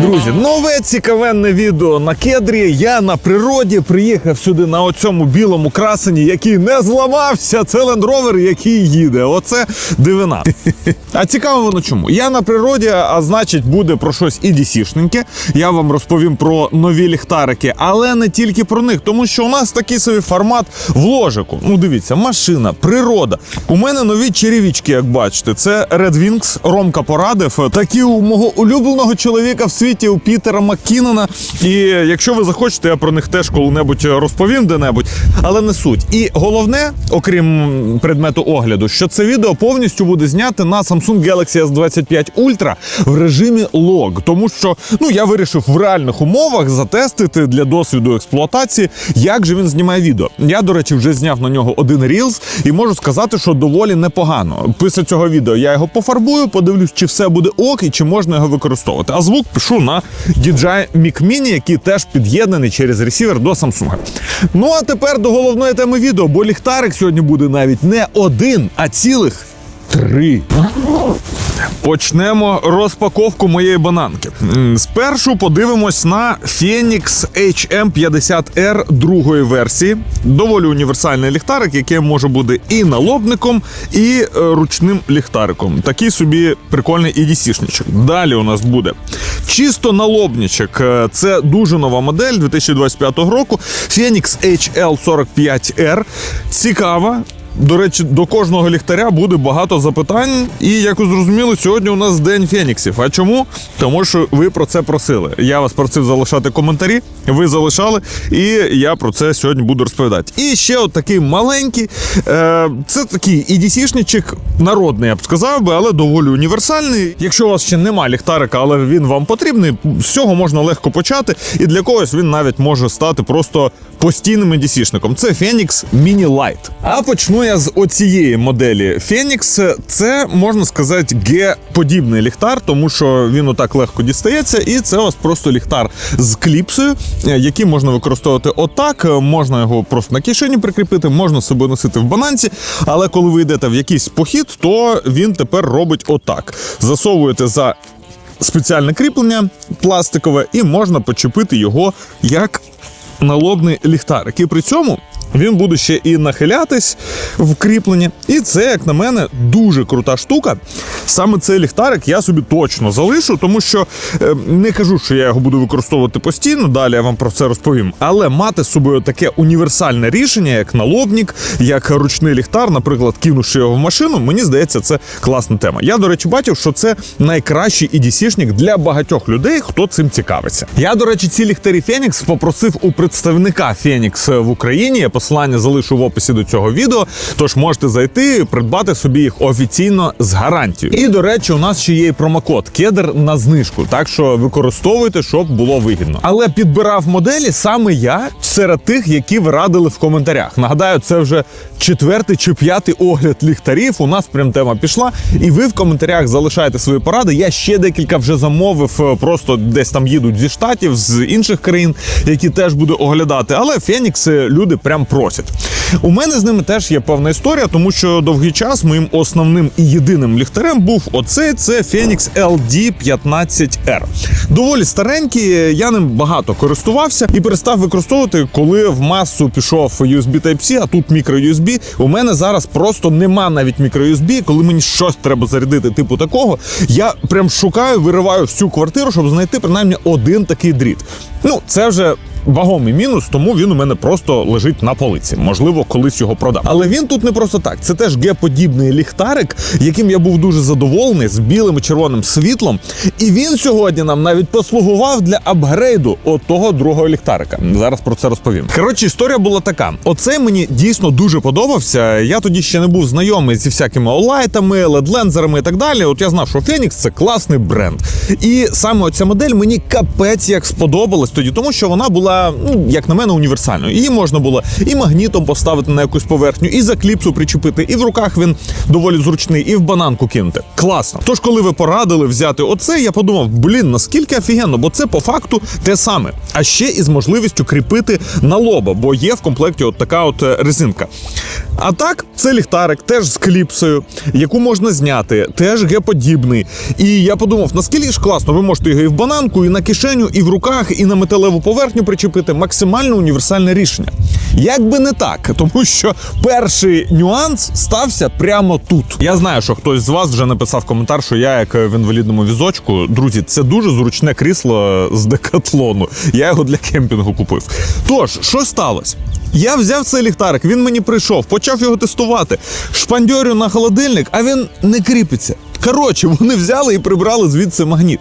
Друзі! Нове цікавенне відео на кедрі. Я на природі приїхав сюди на оцьому білому красені, який не зламався. Це Rover, який їде. Оце дивина. А цікаво воно чому? Я на природі, а значить, буде про щось і дісішненьке. Я вам розповім про нові ліхтарики, але не тільки про них, тому що у нас такий собі формат в ложику. Ну, дивіться, машина, природа. У мене нові черевички, як бачите. Це Red Wings, Ромка порадив. Такі у мого улюбленого чоловіка в світі, у Пітера Маккінона. І якщо ви захочете, я про них теж коли-небудь розповім де-небудь, але не суть. І головне, окрім предмету огляду, що це відео повністю буде зняте на Samsung Galaxy S25 Ultra в режимі лог. Тому що ну я вирішив в реальних умовах затестити для досвіду експлуатації, як же він знімає відео. Я, до речі, вже зняв на нього один Reels і можу сказати, що доволі непогано. Після цього відео я його пофарбую, подивлюсь, чи все буде ок і чи можна його використовувати. А звук пишу на DJI Mic Mini, який теж під'єднаний через ресівер до Samsung. Ну а тепер до головної теми відео, бо ліхтарик сьогодні буде навіть не один, а цілих три. Почнемо розпаковку моєї бананки. Спершу подивимось на Phoenix HM50R другої версії. Доволі універсальний ліхтарик, який може бути і налобником, і е, ручним ліхтариком. Такий собі прикольний EDC-шничок. Далі у нас буде чисто налобничок. Е, Це дуже нова модель 2025 року. Phoenix HL45R. Цікава. До речі, до кожного ліхтаря буде багато запитань. І як ви зрозуміли, сьогодні у нас день феніксів. А чому? Тому що ви про це просили. Я вас просив залишати коментарі. Ви залишали, і я про це сьогодні буду розповідати. І ще от такий маленький. Е, це такий EDC-шничок народний, я б сказав би, але доволі універсальний. Якщо у вас ще нема ліхтарика, але він вам потрібний, з цього можна легко почати. І для когось він навіть може стати просто постійним EDC-шником. Це Phoenix Mini Light. А почну я з оцієї моделі Phoenix. Це можна сказати Г-подібний ліхтар, тому що він отак легко дістається, і це у вас просто ліхтар з кліпсою, е, який можна використовувати отак. е, Можна його просто на кишені прикріпити, можна собою носити в бананці. Але коли ви йдете в якийсь похід, то він тепер робить отак: засовуєте за спеціальне кріплення пластикове, і можна почепити його як налобний ліхтарик. І при цьому він буде ще і нахилятись в кріпленні. І це, як на мене, дуже крута штука. Саме цей ліхтарик я собі точно залишу, тому що е, не кажу, що я його буду використовувати постійно. Далі я вам про це розповім. Але мати з собою таке універсальне рішення, як налобник, як ручний ліхтар, наприклад, кинувши його в машину, мені здається, це класна тема. Я, до речі, бачив, що це найкращий EDC-шник для багатьох людей, хто цим цікавиться. Я, до речі, ці ліхтарі Phoenix попросив у представника Phoenix в Україні. Посилання залишу в описі до цього відео. Тож можете зайти придбати собі їх офіційно з гарантією. І до речі, у нас ще є і промокод кедр на знижку, так що використовуйте, щоб було вигідно. Але підбирав моделі саме я серед тих, які ви радили в коментарях. Нагадаю, це вже четвертий чи п'ятий огляд ліхтарів. У нас прям тема пішла. І ви в коментарях залишаєте свої поради. Я ще декілька вже замовив, е, просто десь там їдуть зі штатів, з інших країн, які теж буду оглядати. Але Фенікси люди прям просять. У мене з ними теж є певна історія, тому що довгий час моїм основним і єдиним ліхтарем був оцей це Phoenix LD15R. Доволі старенький, я ним багато користувався і перестав використовувати, коли в масу пішов USB Type-C, а тут мікро USB. У мене зараз просто нема навіть мікро USB. Коли мені щось треба зарядити, типу такого, я прям шукаю, вириваю всю квартиру, щоб знайти принаймні один такий дріт. Ну, це вже вагомий мінус, тому він у мене просто лежить на полиці. Можливо, колись його продам. Але він тут не просто так. Це теж Г-подібний ліхтарик, яким я був дуже задоволений з білим і червоним світлом. І він сьогодні нам навіть послугував для апгрейду от того другого ліхтарика. Зараз про це розповім. Коротше, історія була така: оцей мені дійсно дуже подобався. Я тоді ще не був знайомий зі всякими олайтами, лед-лензерами і так далі. От я знав, що Phoenix – це класний бренд. І саме оця модель мені капець як сподобалась, тоді, тому що вона була, ну як на мене, універсальною. Її можна було і магнітом поставити на якусь поверхню, і за кліпсу причепити, і в руках він доволі зручний, і в бананку кинути. Класно. Тож, коли ви порадили взяти оце, я подумав, блін, наскільки офігенно, бо це по факту те саме. А ще із можливістю кріпити на лоба, бо є в комплекті от така от е, резинка. А так, це ліхтарик теж з кліпсою, яку можна зняти, теж Г-подібний. І я подумав, наскільки ж класно, ви можете його і в бананку, і на кишеню, і в руках, і на металеву поверхню причепити. Максимально універсальне рішення. Як би не так, тому що перший нюанс стався прямо тут. Я знаю, що хтось з вас вже написав коментар, що я як в інвалідному візочку. Друзі, це дуже зручне крісло з декатлону. Я його для кемпінгу купив. Тож, що сталося? Я взяв цей ліхтарик, він мені прийшов, почав його тестувати. Шпандьорю на холодильник, а він не кріпиться. Коротше, вони взяли і прибрали звідси магніт.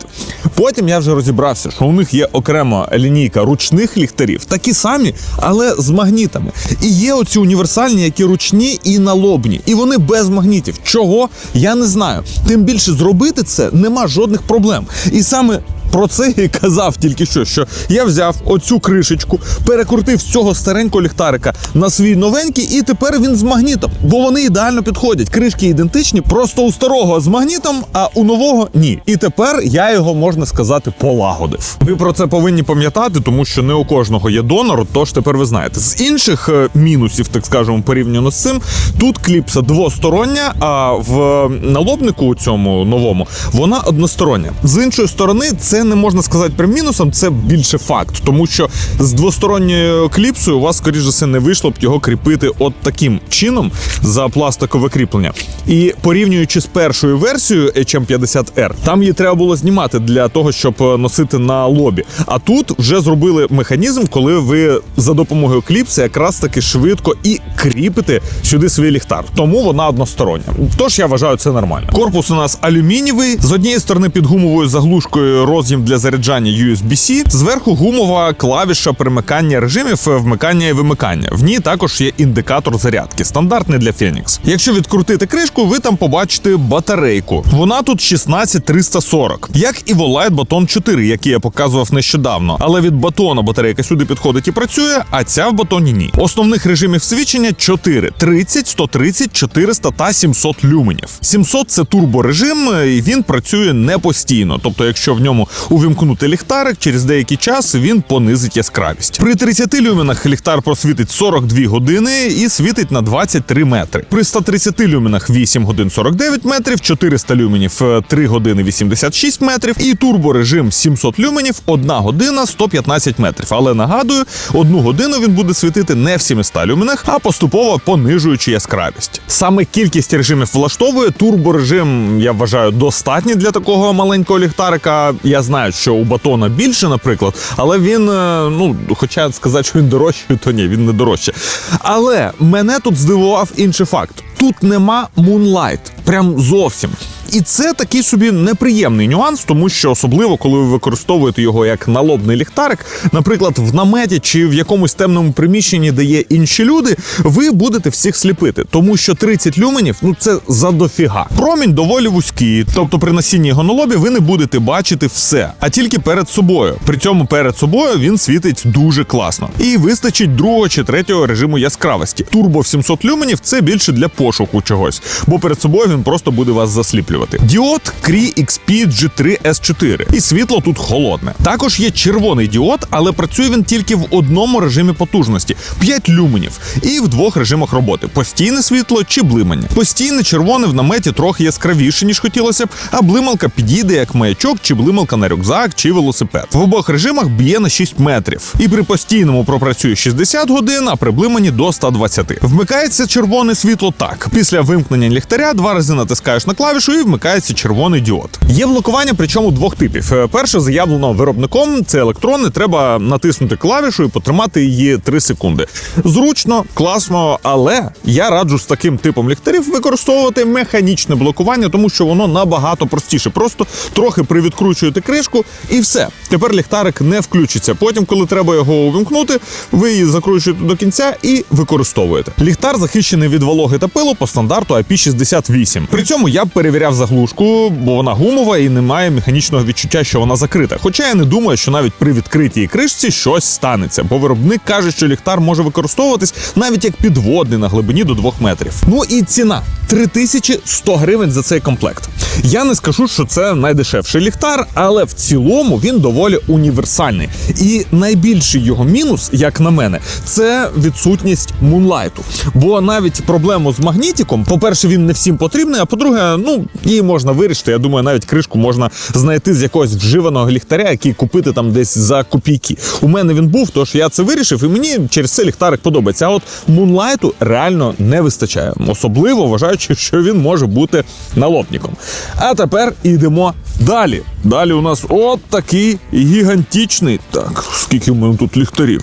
Потім я вже розібрався, що у них є окрема лінійка ручних ліхтарів, такі самі, але з магнітами. І є оці універсальні, які ручні і налобні, і вони без магнітів. Чого я не знаю. Тим більше зробити це нема жодних проблем. І саме про це і казав тільки що, що я взяв оцю кришечку, перекрутив цього старенького ліхтарика на свій новенький, і тепер він з магнітом, бо вони ідеально підходять. Кришки ідентичні, просто у старого з магнітом, а у нового ні. І тепер я його можна сказати полагодив. Ви про це повинні пам'ятати, тому що не у кожного є донор. Тож тепер ви знаєте. З інших е, мінусів, так скажемо, порівняно з цим, тут кліпса двостороння, а в налобнику у цьому новому вона одностороння. З іншої сторони, це не можна сказати прям мінусом, це більше факт, тому що з двосторонньою кліпсою у вас, скоріш за все, не вийшло б його кріпити от таким чином за пластикове кріплення. І порівнюючи з першою версією HM50R, там її треба було знімати для того, щоб е, носити на лобі. А тут вже зробили механізм, коли ви за допомогою кліпси якраз таки швидко і кріпите сюди свій ліхтар. Тому вона одностороння. Тож я вважаю це нормально. Корпус у нас алюмінієвий, з однієї сторони під гумовою заглушкою роз'єм для заряджання USB-C, зверху гумова клавіша перемикання режимів е, вмикання і вимикання. В ній також є індикатор зарядки, стандартний для Phoenix. Якщо відкрутити кришку, ви там побачите батарейку. Вона тут 16340, як і Volite Baton 4, який я показував нещодавно. Але від батона батарейка сюди підходить і працює, а ця в батоні ні. Основних режимів свідчення 4: 30, 130, 400 та 700 люменів. 700 – це турборежим, і він працює не постійно. Тобто, якщо в ньому увімкнути ліхтарик, через деякий час він понизить яскравість. При 30 люменах ліхтар просвітить 42 години і світить на 23 метри. При 130 люменах 8 годин 49 метрів, 400 люменів е, 3 години 86 метрів, і турборежим 700 люменів 1 година 115 метрів. Але нагадую, одну годину він буде світити не в 700 люменах, а поступово понижуючи яскравість. Саме кількість режимів влаштовує турборежим. Я вважаю достатній для такого маленького ліхтарика. Я знаю, що у батона більше, наприклад, але він, е, ну хоча сказати, що він дорожчий, то ні, він не дорожче. Але мене тут здивував інший факт: тут нема Moonlight, прям зовсім. І це такий собі неприємний нюанс, тому що особливо коли ви використовуєте його як налобний ліхтарик, наприклад, в наметі чи в якомусь темному приміщенні, де є інші люди, ви будете всіх сліпити, тому що 30 люменів ну це задофіга. Промінь доволі вузький, тобто при носінні його на лобі ви не будете бачити все, а тільки перед собою. При цьому перед собою він світить дуже класно. І вистачить другого чи третього режиму яскравості. Турбо в 700 люменів це більше для пошуку чогось, бо перед собою він просто буде вас засліплювати. Діод Cree XP G3 S4. І світло тут холодне. Також є червоний діод, але працює він тільки в одному режимі потужності 5 люменів, і в двох режимах роботи: постійне світло чи блимання. Постійне червоне в наметі трохи яскравіше, ніж хотілося б, а блималка підійде як маячок чи блималка на рюкзак чи велосипед. В обох режимах б'є на 6 метрів. І при постійному пропрацює 60 годин, а при блиманні до 120. Вмикається червоне світло так. Після вимкнення ліхтаря два рази натискаєш на клавішу і вмикається червоний діод. Є блокування, причому двох типів. Е, Перше заявлено виробником, це електронне. Треба натиснути клавішу і потримати її 3 секунди. Зручно, класно, але я раджу з таким типом ліхтарів використовувати механічне блокування, тому що воно набагато простіше. Просто трохи привідкручуєте кришку, і все. Тепер ліхтарик не включиться. Потім, коли треба його увімкнути, ви її закручуєте до кінця і використовуєте. Ліхтар захищений від вологи та пилу по стандарту IP68. При цьому я б перевіряв заглушку, бо вона гумова і не має механічного відчуття, що вона закрита. Хоча я не думаю, що навіть при відкритій кришці щось станеться, бо виробник каже, що ліхтар може використовуватись навіть як підводний на глибині до 2 метрів. Ну і ціна 3100 гривень за цей комплект. Я не скажу, що це найдешевший ліхтар, але в цілому він доволі універсальний. І найбільший його мінус, як на мене, це відсутність мунлайту. Бо навіть проблему з магнітиком, по-перше, він не всім потрібний. А по-друге, ну її можна вирішити. Я думаю, навіть кришку можна знайти з якогось вживаного ліхтаря, який купити там десь за копійки. У мене він був, тож я це вирішив, і мені через це ліхтарик подобається. А от мунлайту реально не вистачає, особливо вважаючи, що він може бути налобником. А тепер ідемо далі. Далі у нас от такий гігантичний. Так, скільки в мене тут ліхтарів?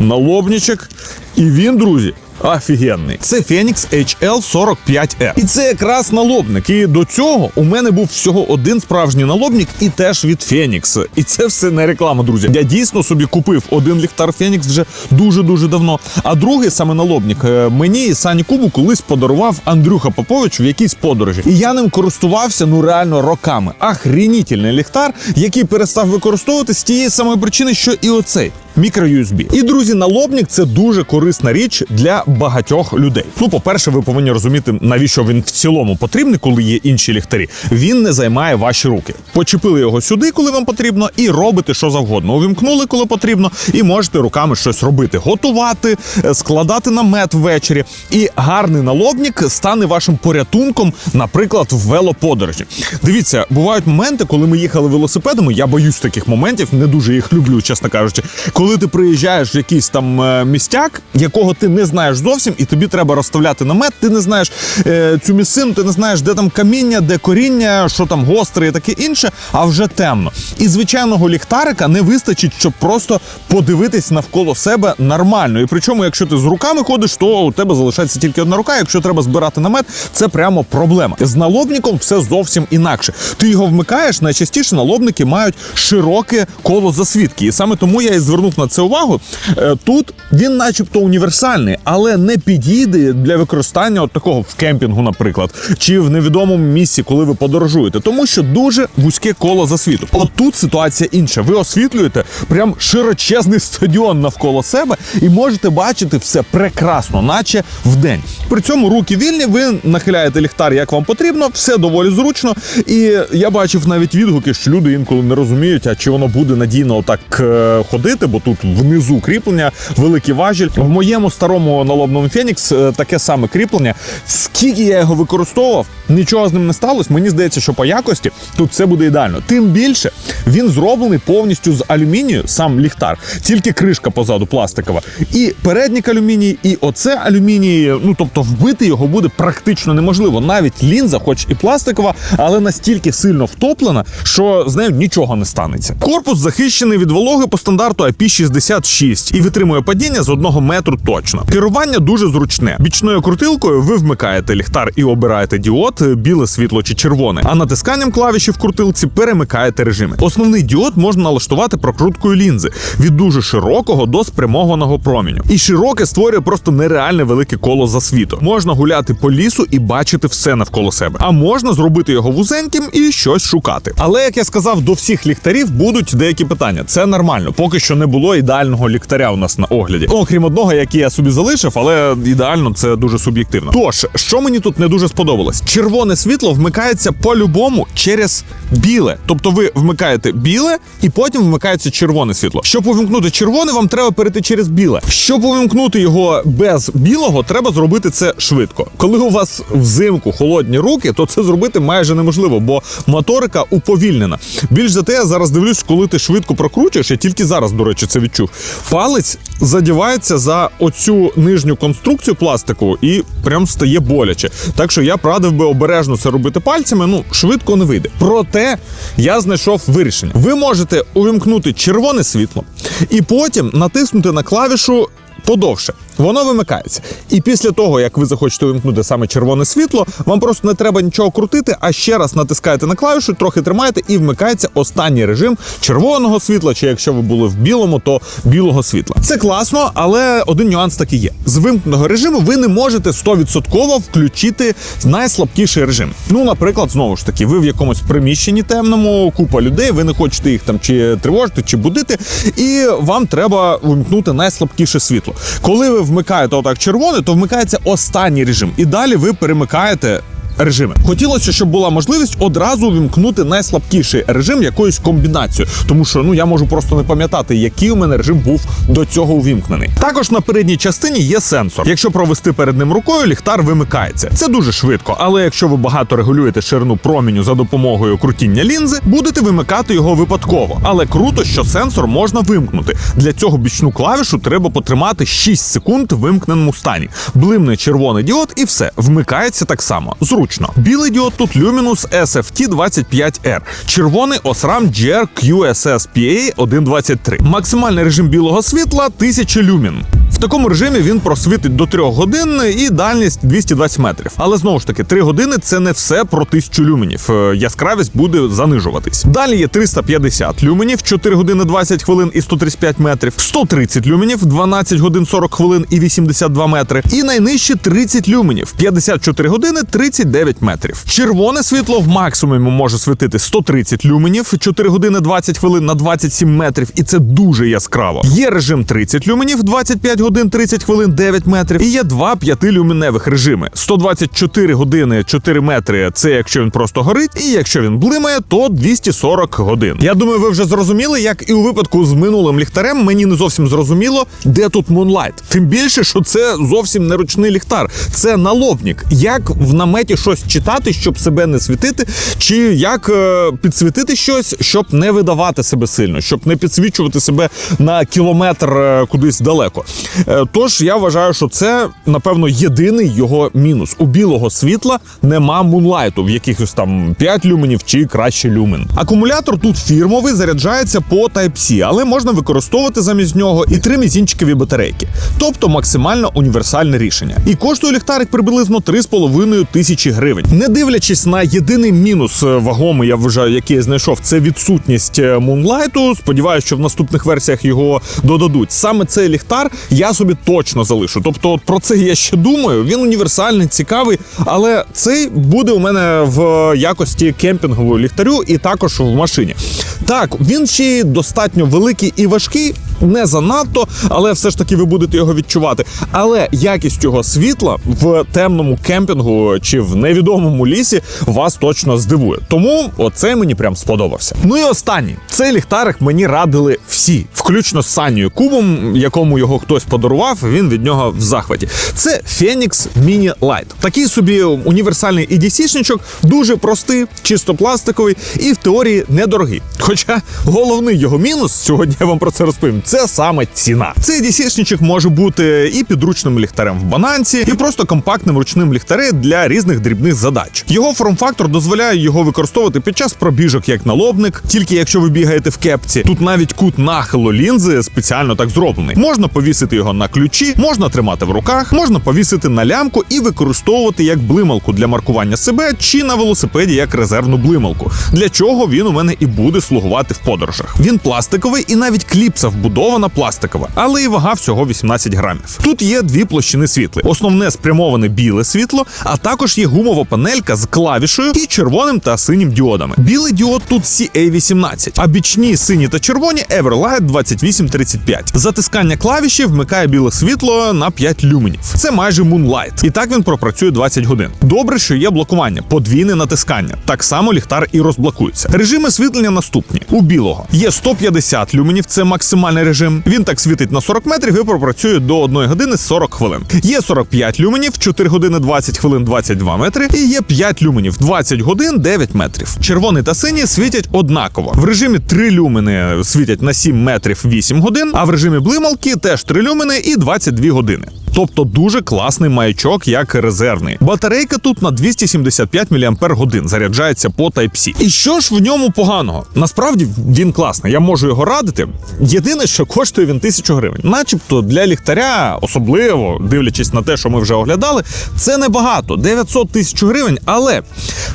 Налобничок. І він, друзі. Офігенний. Це Phoenix HL45R. І це якраз налобник. І до цього у мене був всього один справжній налобник, і теж від Phoenix. І це все не реклама, друзі. Я дійсно собі купив один ліхтар Phoenix вже дуже-дуже давно. А другий саме налобник е, мені і Сані Кубу колись подарував Андрюха Попович в якійсь подорожі. І я ним користувався ну реально роками. Охренітельний ліхтар, який перестав використовувати з тієї самої причини, що і оцей. Мікро-USB. І друзі, налобник це дуже корисна річ для багатьох людей. Ну, по-перше, ви повинні розуміти, навіщо він в цілому потрібний, коли є інші ліхтарі. Він не займає ваші руки. Почепили його сюди, коли вам потрібно, і робите що завгодно. Увімкнули, коли потрібно, і можете руками щось робити, готувати, е, складати намет ввечері. І гарний налобник стане вашим порятунком, наприклад, в велоподорожі. Дивіться, бувають моменти, коли ми їхали велосипедами. Я боюсь таких моментів, не дуже їх люблю, чесно кажучи. Коли ти приїжджаєш в якийсь там е, містяк, якого ти не знаєш зовсім, і тобі треба розставляти намет, ти не знаєш е, цю місцину, ти не знаєш, де там каміння, де коріння, що там гостре і таке інше, а вже темно. І звичайного ліхтарика не вистачить, щоб просто подивитись навколо себе нормально. І причому, якщо ти з руками ходиш, то у тебе залишається тільки одна рука. Якщо треба збирати намет, це прямо проблема. З налобником все зовсім інакше. Ти його вмикаєш, найчастіше налобники мають широке коло засвідки. І саме тому я і звернув на це увагу. Е, Тут він, начебто, універсальний, але не підійде для використання от такого в кемпінгу, наприклад, чи в невідомому місці, коли ви подорожуєте, тому що дуже вузьке коло засвіту. От тут ситуація інша. Ви освітлюєте прям широчезний стадіон навколо себе і можете бачити все прекрасно, наче вдень. При цьому руки вільні, ви нахиляєте ліхтар, як вам потрібно, все доволі зручно. І я бачив навіть відгуки, що люди інколи не розуміють, а чи воно буде надійно отак е, ходити, бо тут внизу кріплення, великий важіль. В моєму старому налобному Phoenix е, таке саме кріплення. Скільки я його використовував, нічого з ним не сталося. Мені здається, що по якості тут все буде ідеально. Тим більше він зроблений повністю з алюмінію, сам ліхтар, тільки кришка позаду пластикова. І переднік алюміній, і оце алюміній. Ну тобто вбити його буде практично неможливо. Навіть лінза, хоч і пластикова, але настільки сильно втоплена, що з нею нічого не станеться. Корпус захищений від вологи по стандарту IP66 і витримує падіння з одного метру точно. Керування дуже зручне. Бічною крутилкою ви вмикаєте ліхтар і обираєте діод, біле світло чи червоне. А натисканням клавіші в крутилці перемикаєте режими. Основний діод можна налаштувати прокруткою лінзи від дуже широкого до спрямованого проміню. І широке створює просто нереальне велике коло засвіту. Можна гуляти по лісу і бачити все навколо себе. А можна зробити його вузеньким і щось шукати. Але як я сказав, до всіх ліхтарів будуть деякі питання. Це нормально. Поки що не було ідеального ліхтаря у нас на огляді. Окрім одного, який я собі залишив, але ідеально це дуже суб'єктивно. Тож, що мені тут не дуже сподобалось, червоне світло вмикається по-любому через біле. Тобто ви вмикаєте біле і потім вмикається червоне світло. Щоб увімкнути червоне, вам треба перейти через біле. Щоб увімкнути його без білого, треба зробити це швидко. Коли у вас взимку холодні руки, то це зробити майже неможливо, бо моторика уповільнена. Більш за те, я зараз дивлюсь, коли ти швидко прокручуєш, я тільки зараз, до речі, це відчув. Палець задівається за оцю нижню конструкцію пластикову і прям стає боляче. Так що я радив би обережно це робити пальцями. Ну швидко не вийде. Проте я знайшов вирішення. Ви можете увімкнути червоне світло і потім натиснути на клавішу подовше. Воно вимикається. І після того, як ви захочете вимкнути саме червоне світло, вам просто не треба нічого крутити, а ще раз натискаєте на клавішу, трохи тримаєте і вмикається останній режим червоного світла, чи якщо ви були в білому, то білого світла. Це класно, але один нюанс таки є. З вимкненого режиму ви не можете 100% включити найслабкіший режим. Ну, наприклад, знову ж таки, ви в якомусь приміщенні темному, купа людей, ви не хочете їх там чи тривожити, чи будити, і вам треба вимкнути найслабкіше світло. Коли ви вмикаєте отак червоне, то вмикається останній режим, і далі ви перемикаєте. Режими хотілося, щоб була можливість одразу вімкнути найслабкіший режим якоюсь комбінацією, тому що ну я можу просто не пам'ятати, який у мене режим був до цього увімкнений. Також на передній частині є сенсор. Якщо провести перед ним рукою, ліхтар вимикається. Це дуже швидко, але якщо ви багато регулюєте ширину проміню за допомогою крутіння лінзи, будете вимикати його випадково. Але круто, що сенсор можна вимкнути. Для цього бічну клавішу треба потримати 6 секунд в вимкненому стані. Блимне червоний діод, і все вмикається так само. Зручно. Білий діод тут Luminous SFT 25R, червоний Osram GR QSS PA 123. Максимальний режим білого світла 1000 люмін. В такому режимі він просвітить до 3 годин і дальність 220 метрів. Але знову ж таки, 3 години це не все про 1000 люменів. Е, Яскравість буде занижуватись. Далі є 350 люменів, 4 години 20 хвилин і 135 метрів, 130 люменів, 12 годин 40 хвилин і 82 метри. І найнижче 30 люменів, 54 години 39 метрів. Червоне світло в максимумі може світити 130 люменів, 4 години 20 хвилин на 27 метрів, і це дуже яскраво. Є режим 30 люменів, 25 годин 30 хвилин 9 метрів. І є два 5-люменевих режими: 124 години 4 метри. Це якщо він просто горить, і якщо він блимає, то 240 годин. Я думаю, ви вже зрозуміли, як і у випадку з минулим ліхтарем, мені не зовсім зрозуміло, де тут Moonlight. Тим більше, що це зовсім не ручний ліхтар, це налобник. Як в наметі щось читати, щоб себе не світити, чи як е, підсвітити щось, щоб не видавати себе сильно, щоб не підсвічувати себе на кілометр е, кудись далеко. Е, Тож я вважаю, що це напевно єдиний його мінус. У білого світла нема мунлайту в якихось там 5 люменів чи краще люмен. Акумулятор тут фірмовий заряджається по Type-C, але можна використовувати замість нього і три мізінчикові батарейки, тобто максимально універсальне рішення. І коштує ліхтарик приблизно 3,5 тисячі гривень. Не дивлячись на єдиний мінус е, вагомий, я вважаю, який я знайшов, це відсутність е, мунлайту. Сподіваюся, що в наступних версіях його додадуть. Саме цей ліхтар я собі точно залишу. Тобто, про це я ще думаю. Він універсальний, цікавий, але цей буде у мене в якості кемпінгового ліхтарю і також в машині. Так, він ще достатньо великий і важкий. Не занадто, але все ж таки ви будете його відчувати. Але якість його світла в темному кемпінгу чи в невідомому лісі вас точно здивує. Тому оцей мені прям сподобався. Ну і останній цей ліхтарик мені радили всі, включно з Санією Кубом, якому його хтось подарував. Він від нього в захваті. Це Phoenix Mini Light. Такий собі універсальний EDC-шничок, дуже простий, чисто пластиковий і в теорії недорогий. Хоча головний його мінус, сьогодні я вам про це розповім, це саме ціна. Цей EDC-шничок може бути і підручним ліхтарем в бананці, і просто компактним ручним ліхтарем для різних дрібних задач. Його форм-фактор дозволяє його використовувати під час пробіжок як налобник, тільки якщо ви бігаєте в кепці. Тут навіть кут нахилу лінзи спеціально так зроблений. Можна повісити його на ключі, можна тримати в руках, можна повісити на лямку і використовувати як блималку для маркування себе чи на велосипеді як резервну блималку. Для чого він у мене і буде слугувати в подорожах. Він пластиковий і навіть кліпса вбудована пластикова, але і вага всього 18 грамів. Тут є дві площини світла. Основне спрямоване біле світло, а також є гумова панелька з клавішою і червоним та синім діодами. Білий діод тут CA18, а бічні сині та червоні Everlight 2835. Затискання клавіші вмикає біле світло на 5 люменів. Це майже Moonlight. І так він пропрацює 20 годин. Добре, що є блокування, подвійне натискання. Так само ліхтар і розблокується. Режими світлення наступні: у білого є 150 люменів, це максимальний режим. Він так світить на 40 метрів і пропрацює до 1 години 40 хвилин. Є 45 люменів, 4 години 20 хвилин 22 метри. І є 5 люменів, 20 годин 9 метрів. Червоний та синій світять однаково. В режимі 3 люмени світять на 7 метрів 8 годин, а в режимі блималки теж 3 люмени і 22 години. Тобто дуже класний маячок, як резервний. Батарейка тут на 275 мАч заряджається по Type-C. І що ж в ньому поганого? Насправді він класний. Я можу його радити. Єдине, що коштує він тисячу гривень, начебто для ліхтаря, особливо дивлячись на те, що ми вже оглядали, це небагато 900 тисяч гривень. Але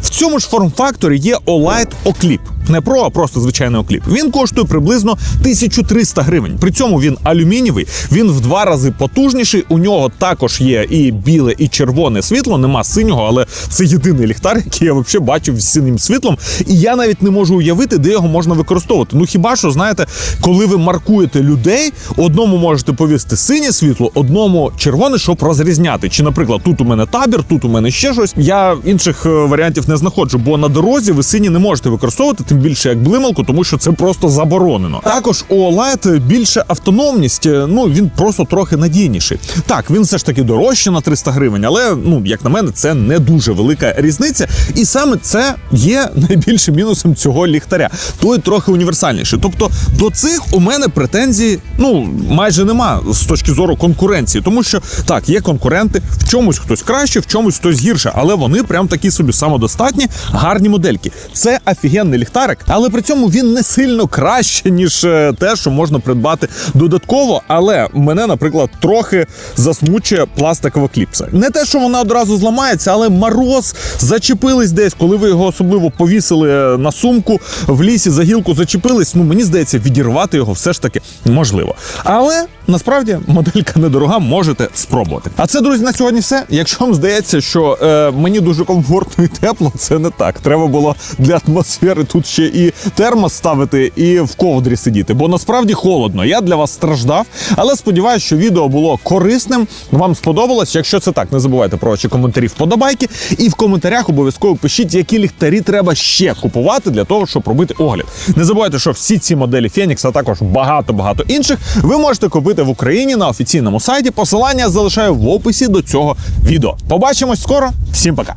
в цьому ж форм-факторі є Olight Oclip. Не про, а просто звичайний окліп. Він коштує приблизно 1300 гривень. При цьому він алюмінієвий, він в два рази потужніший. У нього також є і біле, і червоне світло. Нема синього, але це єдиний ліхтар, який я взагалі бачив з синім світлом. І я навіть не можу уявити, де його можна використовувати. Ну хіба що знаєте, коли ви маркуєте людей, одному можете повісти синє світло, одному червоне, щоб розрізняти. Чи, наприклад, тут у мене табір, тут у мене ще щось. Я інших е, варіантів не знаходжу, бо на дорозі ви сині не можете використовувати, тим більше як блималку, тому що це просто заборонено. Також у OLED більше автономність, е, ну він просто трохи надійніший. Так, він все ж таки дорожче на 300 гривень, але ну як на мене, це не дуже велика різниця. І саме це є найбільшим мінусом цього ліхтаря. Той трохи універсальніший. Тобто до цих у мене претензій ну майже нема з точки зору конкуренції, тому що так, є конкуренти, в чомусь хтось краще, в чомусь хтось гірше, але вони прям такі собі самодостатні, гарні модельки. Це офігенний ліхтарик, але при цьому він не сильно краще, ніж е, те, що можна придбати додатково. Але мене, наприклад, трохи засмучує пластикова кліпса. Не те, що вона одразу зламається, але мороз зачепились десь, коли ви його особливо повісили е, на сумку в лісі за гілку зачепились. Ну мені здається, відірвати його все ж таки можливо. Але насправді моделька недорога, можете спробувати. А це, друзі, на сьогодні все. Якщо вам здається, що е, мені дуже комфортно і тепло, це не так. Треба було для атмосфери тут ще і термос ставити, і в ковдрі сидіти, бо насправді холодно. Я для вас страждав, але сподіваюся, що відео було корисним. Вам сподобалось. Якщо це так, не забувайте про ваші коментарі вподобайки. І в коментарях обов'язково пишіть, які ліхтарі треба ще купувати для того, щоб робити огляд. Не забувайте, що всі ці моделі Фенікс, а також багато-багато інших, ви можете купити в Україні на офіційному сайті. Посилання залишаю в описі до цього відео. Побачимось скоро. Всім пока.